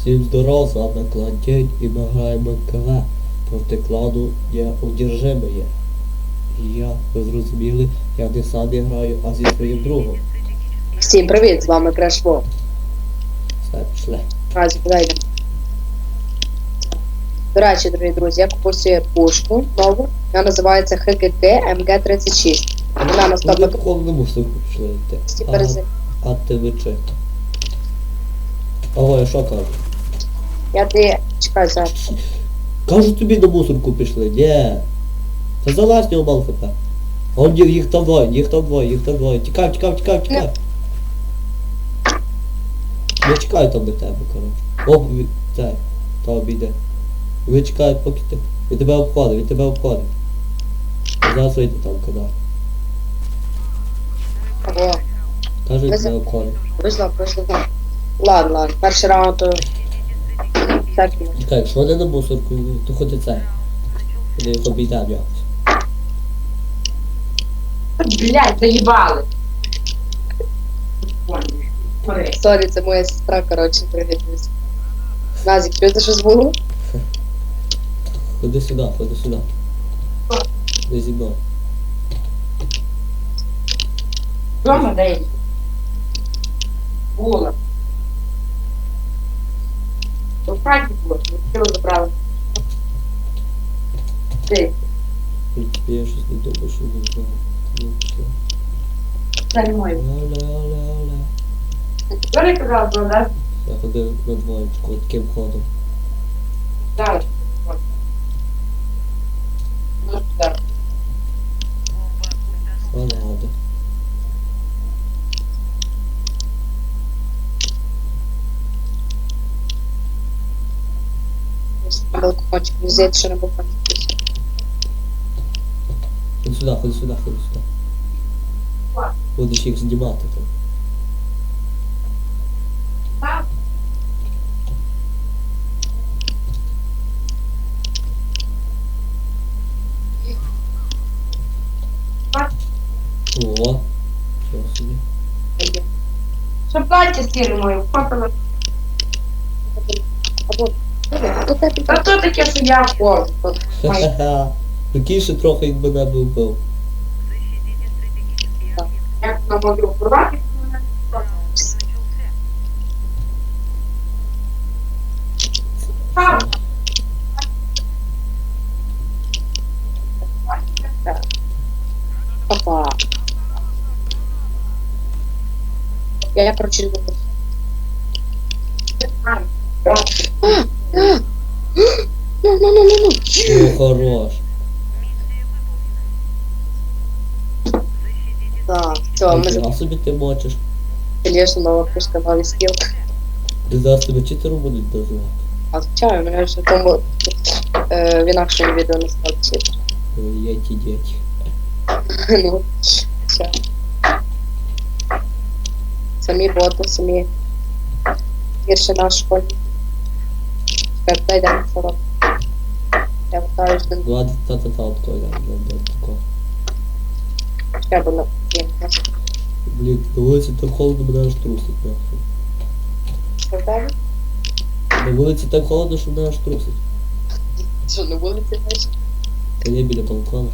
Всім здоров, з вами Тінь і ми граємо КВ проти клану є одержимає. І я, ви зрозуміли, я не сам я граю, а зі своїм другом. Всім привіт, з вами Крешво. Все, пішли. Подойдемо. До речі, дорогі друзі, я купив собі пушку нову. Вона називається ХГТ МГ-36. Вона на Ми 100 ніколи не мусив пішли йти. А, а ти ви чи? Ого, я що кажу? Я ти чекай зараз. Кажу тобі на мусорку пішли, ні. Та залазь нього мал хп. Он їх, там двоє, їх там двоє, їх там двоє. Тікай, тікай, тікай, тікай. Я чекаю там до тебе, коротше. Оп, це, та обійде. Він чекає, поки ти. Він тебе обходить, він тебе обходить. Зараз вийде там. О, Каже, він тебе обходить. вийшло, вийшло. Ладно, ладно, перший раунд Так. Чекай, якщо не на мусорку, то ходи це. Ходи їх обійдемо якось. Блять, заїбали. Смотри. Сорі, це моя сестра, коротше, друзі. Назік, чуєте, що було? Ходи сюди, ходи сюди. Ходи зі мною. Дома дай. Була. То в хаті було, все забрали. Ти, Я щось не що він це моє. Але. Що я казав, що да? Я ходив на двоєчку таким ходом. Далі. На балкончик, мені здається, що на балкончик. Ходи сюди, ходи сюди, ходи сюди. Будеш їх знімати там. Так. О, чого собі. Що плаття сіре моє, вхопила. Та то таке, що я вхопила. Моє. Ха-ха. Прикинь, трохи він мене би вбив. Як на можу порвати, Так. Я, я короче, не буду. Ну, ну, ну, ну, ну. Хорош. Так, все, ми А собі ти мочиш. конечно, нова пушка, новий скіл. Ти зараз тебе читером будуть дозвати. А звичайно, я ж в тому е, в інакшому відео не став чити. Є ті діти. Ну, все. Самі боти, самі гірше наш школі. Чекай, пройдемо сорок. А та-та-та, от кого я не такого. чекай, бо на вулиці так холодно, мене аж трусить, нахуй. складає. На вулиці так холодно, що мене аж трусить. Що, на вулиці знаєш? Та я біля балкона.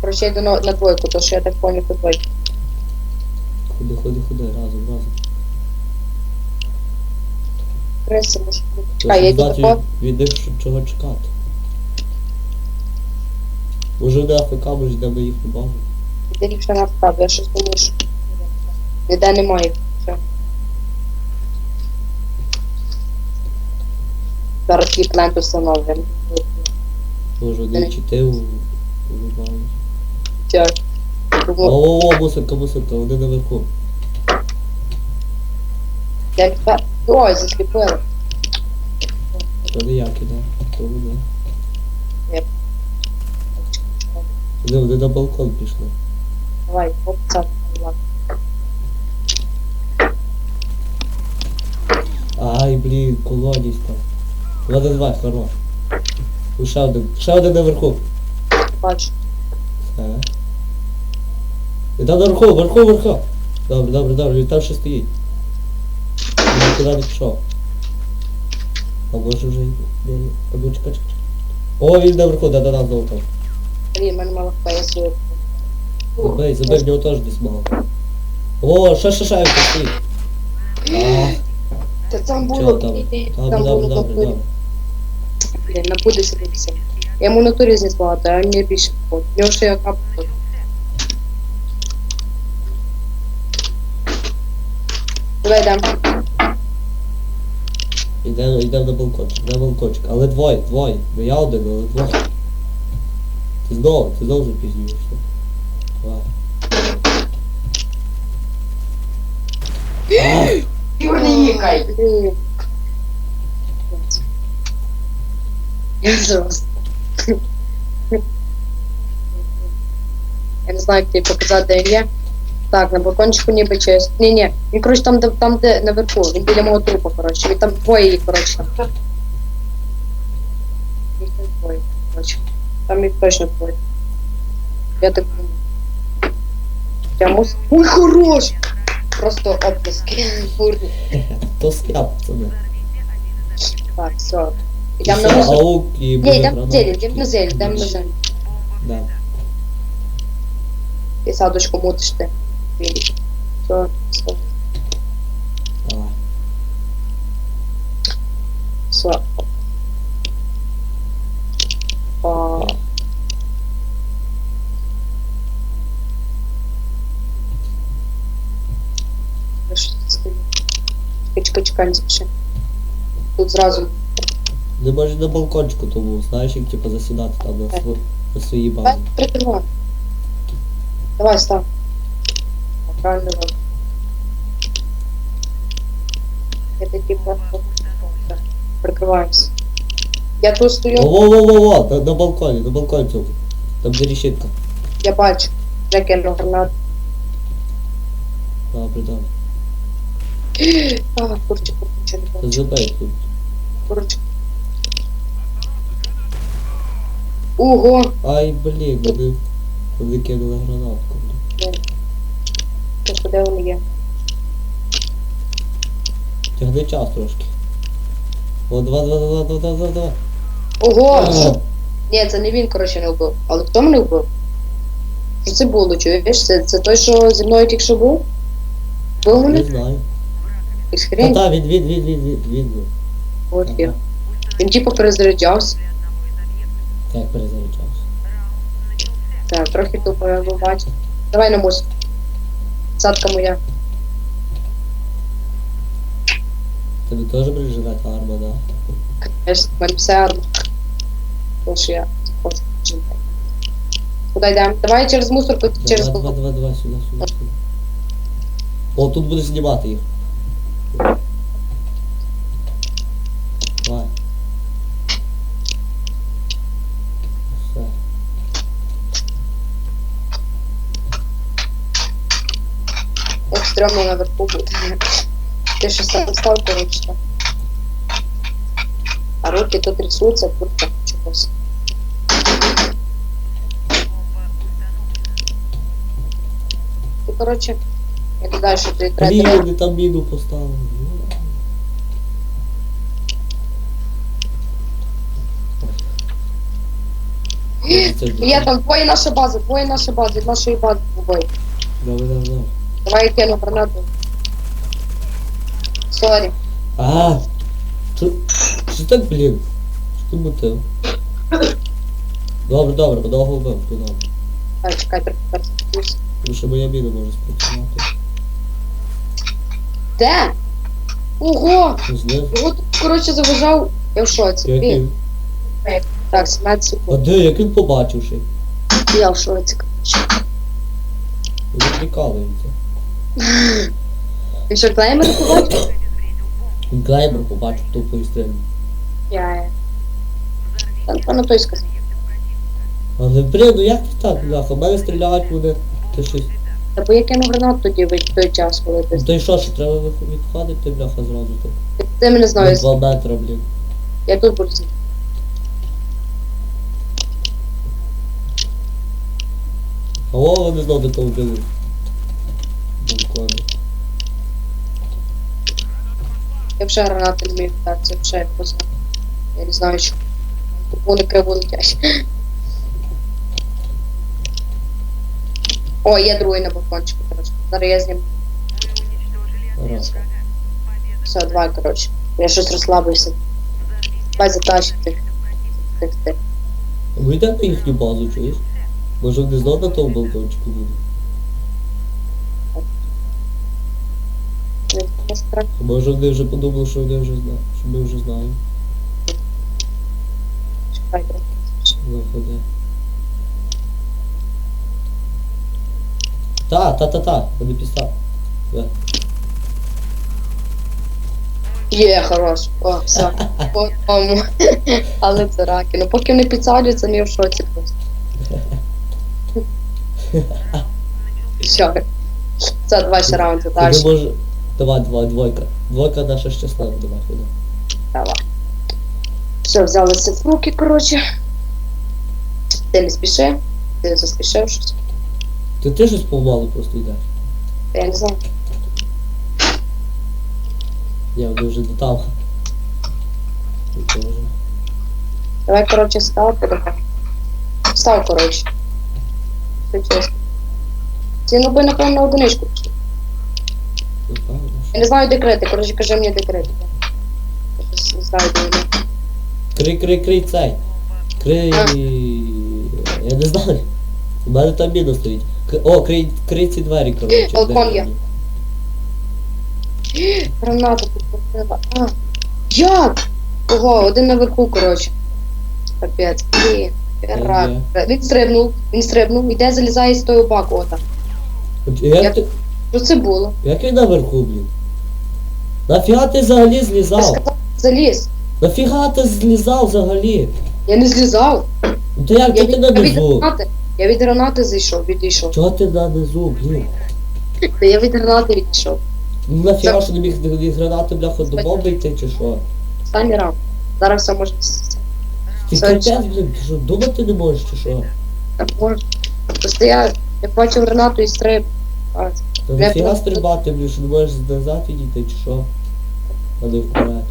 Короче, я йду на, на двойку, то що я так понял, по двойку. Ходи, ходи, ходи, разом, разом. Криси, може бути. Чекай, я йду знати тако. від чого чекати. Може на АФК, може де ми їх не бачимо. Іди ліпше на вправду, я щось думаю, що ніде немає. Все. Зараз ті плент встановлюємо. Може один чи ти вибавиш. Дякую. Тому О, мусорка, мусорка, вони наверху. я тепер... Ой, засліпили. То не я кидав, то вони. Yep. Вони, на балкон пішли. Давай, ладно. Ай, блін, колодязь там. Ладно, давай, хорош. Ну, Ще один, ще один наверху. Бачу. Все. Там наверху, вверху, вверху. Добре, добре, добре, він там ще стоїть. Він нікуди не пішов. А може вже... й- ні, А ну чекай, чекай. О, він наверху, да, да, да, знову там. Блін, мене мало поясу. Забей, забей, в нього теж десь мало. О, ще, ще, ще, він. А, Та там було. там? Там Добре, було добре, добре. Блін, не буде сидітися. Я йому в натурі зніс багато, а мені більше входить. В нього ще я капу. Давай йдемо. Йдемо, йдемо на балкончик, на балкончик. Але двоє, двоє. Не я один, але двоє. Ти знову, ти знову запізнюєшся. Давай. Ігор, не їкай. Я зараз. Я не знаю, як тобі показати, де є. Так, на балкончику ніби честь. Ні, ні. Він, коротше, там, де, там, де наверху. Він біля мого трупа, коротше. Він там двоє їх, коротше. Їх там двоє, коротше. Там їх точно двоє. Я так думаю. Я мус... Ой, хорош! Просто оплески. То скляп, пацани. Так, все. Йдемо на мусор. аук і Ні, буде йдемо в гранат. йдемо на зелень, йдемо на зелень. Да. І садочку мутиш ти. Все, все, Давай. все. А? Чекай, чекай, не спіши. Тут зразу. Не може на балкончику тому, знаєш, як типу засідати там на, сво... на своїй Давай, базі. прикривай. Давай, став. Так, Правильно робиш. Я такі просто так. Я тут стою, Во-во-во-во, на, на балконі, на балконі цьому. Там де решітка. я бачу. Вже кину гранату. Добре, добре. А, курчик, курчик, не Та бачу. забей тут. Курчик. Ого! Ай, блін, вони, вони кинули гранатку. Це куди він є? Тягни час трошки. О, два, два, два, два, два, два, два. Ого! А, Ні, це не він, коротше, не вбив. Але хто мене вбив? Що це було, чуєш? Це, це той, що зі мною тільки що був? Був Не мене? знаю. Якась Та хрень? та, він, він, він, він, він, він. він. От Ага. він. Типу перезаряджався. Так, перезаряджався. Так, трохи тупо я бачу. Давай на мус. Садка моя. Тобі теж бронежилет арма, да? Конечно, в мене все арма. Тому що я хочу жити. Куди йдемо? Давай через мусорку, через Два, два, балкон. два, два, сюди, сюди, сюди. О, тут будеш знімати їх. Ох, стрьомно наверху буде. Ти що сам став, коротше. А руки тут трясуться, куртка чогось. Ти, коротше, я не знаю, що тобі треба. Блін, Треба- вони там міну поставили. Ой. Це Є там двоє наша база, двоє наша база, від нашої бази двоє. Добре, добре, добре. Давай я кину гранату. Сорі. А, що, що так? Що ти мутив? Добре, добре, то добре. Ай, чекай, трохи. Тому що моя міна може спрацювати. Де? Ого! Знизу. Його тут, коротше, заважав. Я в шоці. Як Блін. він, Так, 17 а секунд. де, як він побачив ще? Я в шоці, коротше. Він прикалується. Він що, клеймер побачив? Він клеймер побачив тупо і. Я. Та напевно той сказав. Але блін, ну як ти так, бляха? Мене стріляють вони. Ти щось. Та бо я кину гранату тоді в той час, коли ти. Ну то й що, що треба відходити, бляха, зразу так. Ти, мене знаєш. два метри, блін. Я тут буду сидіти. А о, вони знову до того вбили. Я вже гранати вмію так, це вже просто. Я не знаю, що. Вони криво летять. О, є другий на балкончику, коротше. Зараз я з ним. Все, два, коротше. Я щось розслабився. Давай затащив тих. Тих тих. Ми на їхню базу, чуєш? Може вони знов на тому балкончику будуть? Не не страх. А Може вони вже подумали, що вони вже знають, що ми вже знаємо. Чекай, трохи. Заходи. Та, та, та, та, вони підстав. Е. Є, хорош. О, все. О, тому. Але це раки. Ну поки вони підсаджуються, я в шоці просто. Все. Це два ще раунди далі. Давай, давай, двойка. Двойка наша щаслива, давай, ходи. Давай. Все, взялися в руки, коротше. Ти не спіши. Ти заспішив щось. Ти ти щось помалу просто йдеш. Я не знаю. Я там. Ти. Давай, коротше, став, подавай. Став, коротше. Все. Ці ноби, напевно, на одиничку. Я не знаю, де крити. Коротше, кажи мені, де крити. Я не знаю, де вони. Крий, крий, крий цей. Крий. А. Я не знаю. У мене там мінус стоїть. К- О, крий, крий ці двері, коротше. Балкон де є. вони? Підпустила. А, як? Ого, один наверху, коротше. Капець. Ні. Рак. Він стрибнув, він стрибнув, іде, залізає з того баку, ота. От Як, ти, Що це було? як він наверху, блін? Нафіга ти взагалі Я злізав? сказав, заліз. Нафіга ти злізав взагалі? Я не злізав. Ну то як Я то ти від, я від гранати. Я від гранати зайшов, відійшов. Чого ти нанизу, блін? Та я від гранати відійшов. Ну нафіга що не міг від гранати, бляха, до бомби йти чи що? Останній раунд. Зараз все може Ти Це капець, блін, ти що, думати не можеш чи що? так може. Просто я, я бачив гранату і стриб. А, Та Я нафіга просто- стрибати, блін, що не можеш назад відійти чи що? Не вперед.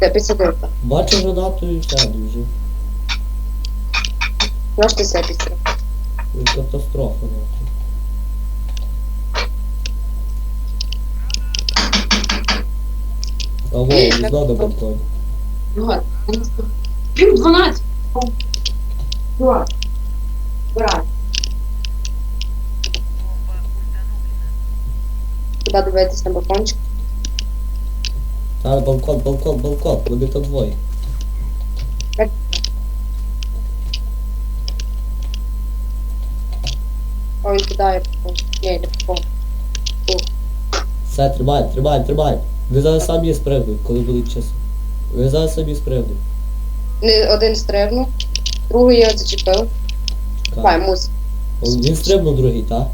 я підсадив. Бачу гранату і все, ну, вже. Можете себе підсадив. Ну, Катастрофа, нахуй. А во, не знав на балконі. Вот. Пів 12. Все. Брат. Куди дивитись на балкончик? Та балкон, балкон, балкон, вони там двоє. О, він кидає. Ні, не попав. Все, тримай, тримай, тримай. Ви зараз самі спригнуть, коли будуть часи. Ви зараз самі спригнуть. Не один стрибнув, другий я зачепив. Давай, мус. Він стрибнув другий, так?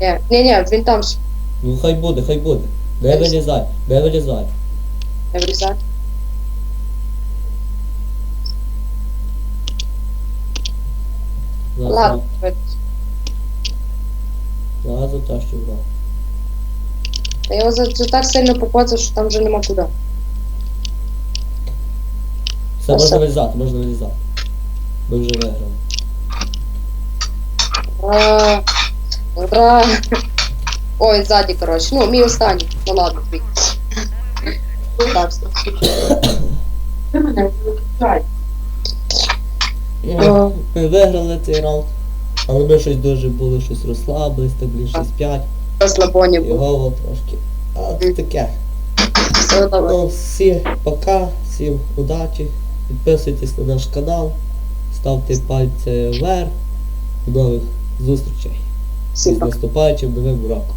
Ні, ні, ні, він там ж Ну хай буде, хай буде. Не вилізай, не вилізай. Не. Зараз, Ладно, дивитись. Зараз затащу брат. Та я його за, за так сильно покоцав, що там вже нема куди. Все, А можна все. вилізати, можна вилізати. Ми вже виграли. Ура! Ура! Ой, ззаді, коротше. Ну, мій останній. Ну ладно, твій. Мене виключай. О. Ми виграли цей раунд. Але ми щось дуже були, щось розслабились, так блін 6-5. Розслабоні був. Його трошки. А таке. Все добре. Ну, всім пока, всім удачі. Підписуйтесь на наш канал, ставте пальці вверх. До нових зустрічей. Всім З пока. наступаючим новим роком.